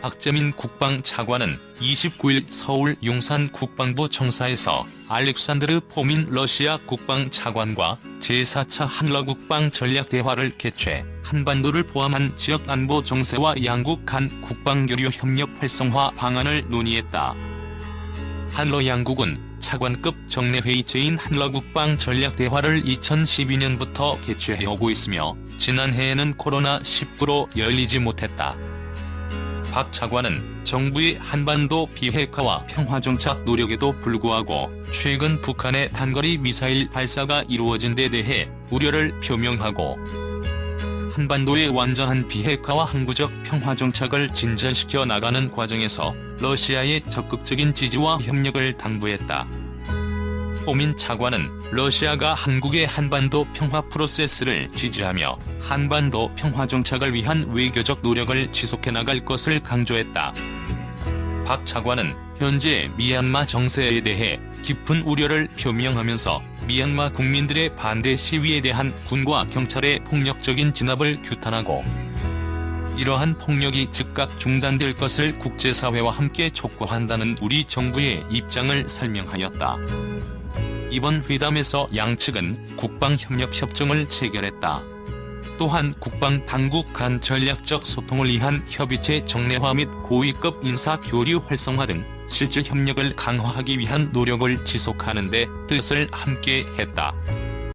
박재민 국방차관은 29일 서울 용산 국방부 청사에서 알렉산드르 포민 러시아 국방차관과 제4차 한러 국방 전략대화를 개최 한반도를 포함한 지역 안보 정세와 양국 간 국방교류 협력 활성화 방안을 논의했다. 한러 양국은 차관급 정례회의체인 한러 국방 전략대화를 2012년부터 개최해오고 있으며 지난해에는 코로나19로 열리지 못했다. 박 차관은 정부의 한반도 비핵화와 평화정착 노력에도 불구하고 최근 북한의 단거리 미사일 발사가 이루어진 데 대해 우려를 표명하고 한반도의 완전한 비핵화와 항구적 평화정착을 진전시켜 나가는 과정에서 러시아의 적극적인 지지와 협력을 당부했다. 호민 차관은 러시아가 한국의 한반도 평화 프로세스를 지지하며 한반도 평화 정착을 위한 외교적 노력을 지속해 나갈 것을 강조했다. 박 차관은 현재 미얀마 정세에 대해 깊은 우려를 표명하면서 미얀마 국민들의 반대 시위에 대한 군과 경찰의 폭력적인 진압을 규탄하고 이러한 폭력이 즉각 중단될 것을 국제사회와 함께 촉구한다는 우리 정부의 입장을 설명하였다. 이번 회담에서 양측은 국방협력 협정을 체결했다. 또한 국방 당국 간 전략적 소통을 위한 협의체 정례화 및 고위급 인사 교류 활성화 등 실질 협력을 강화하기 위한 노력을 지속하는 데 뜻을 함께 했다.